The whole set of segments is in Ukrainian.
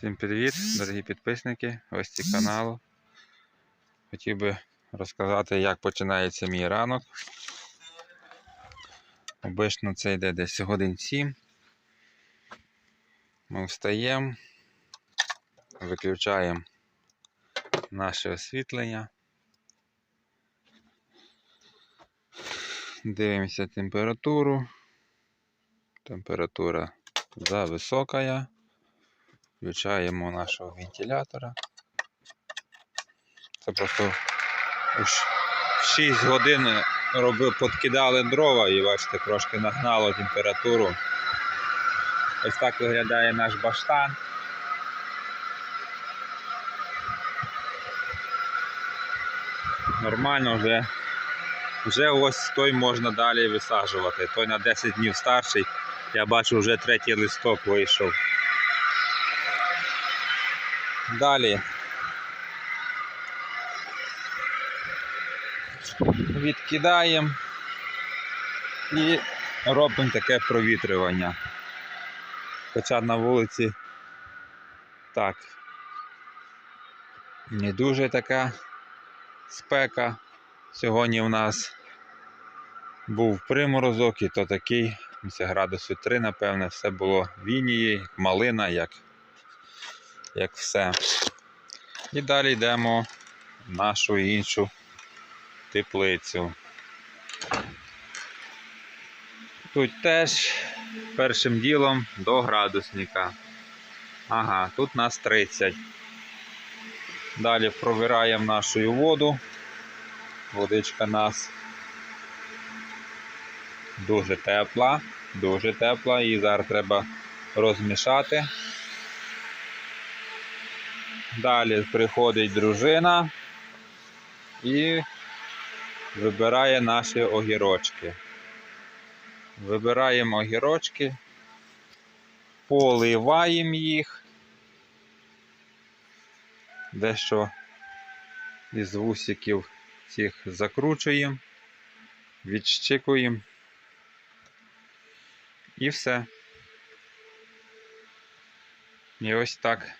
Всім привіт, дорогі підписники, гості каналу. Хотів би розказати, як починається мій ранок. Обично це йде десь годин 7. Ми встаємо, виключаємо наше освітлення. Дивимося температуру. Температура зависока. Включаємо нашого вентилятора. Це просто в 6 годин робив, подкидали дрова і бачите, трошки нагнало температуру. Ось так виглядає наш баштан. Нормально вже. Вже ось той можна далі висаджувати. Той на 10 днів старший. Я бачу, вже третій листок вийшов. Далі. Відкидаємо і робимо таке провітрювання. Хоча на вулиці так. Не дуже така спека. Сьогодні в нас був приморозок і то такий, градусів 3, напевне, все було вінії, як малина, як як все. І далі йдемо в нашу іншу теплицю. Тут теж першим ділом до градусника. Ага, тут нас 30. Далі провираємо нашу воду. Водичка нас дуже тепла, дуже тепла, її зараз треба розмішати. Далі приходить дружина і вибирає наші огірочки. Вибираємо огірочки, поливаємо їх. Дещо із вусиків цих закручуємо, відщикуємо і все. І ось так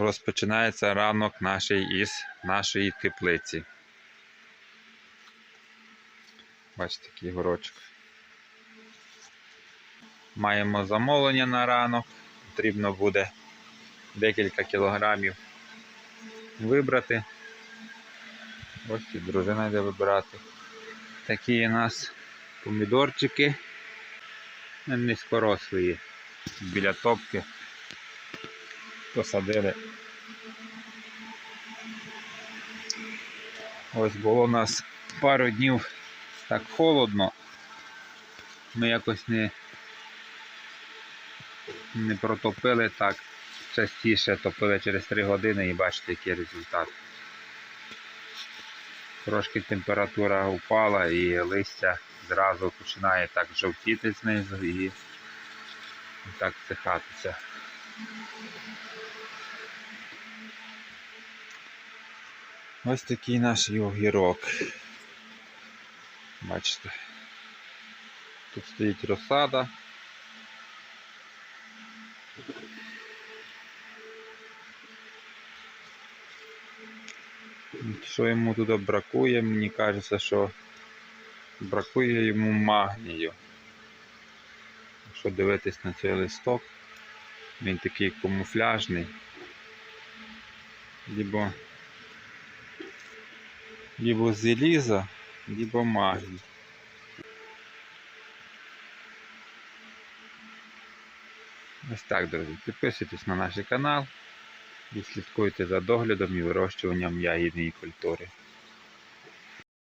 розпочинається ранок нашої із нашої теплиці. Бачите, такий горочок. Маємо замовлення на ранок. Потрібно буде декілька кілограмів вибрати. Ось і дружина йде вибирати. Такі у нас помідорчики низькорослі біля топки посадили. Ось було у нас пару днів так холодно. Ми якось не, не протопили так. Частіше топили через 3 години і бачите, який результат. Трошки температура упала і листя зразу починає так жовтіти знизу і так цихатися. Ось такий наш і огірок. Бачите. Тут стоїть розсада. Що йому туди бракує, мені кажеться, що бракує йому магнію. Якщо дивитись на цей листок, він такий камуфляжний. Либо либо заліза, либо магній. Ось так, друзі. Підписуйтесь на наш канал і слідкуйте за доглядом і вирощуванням ягідної культури.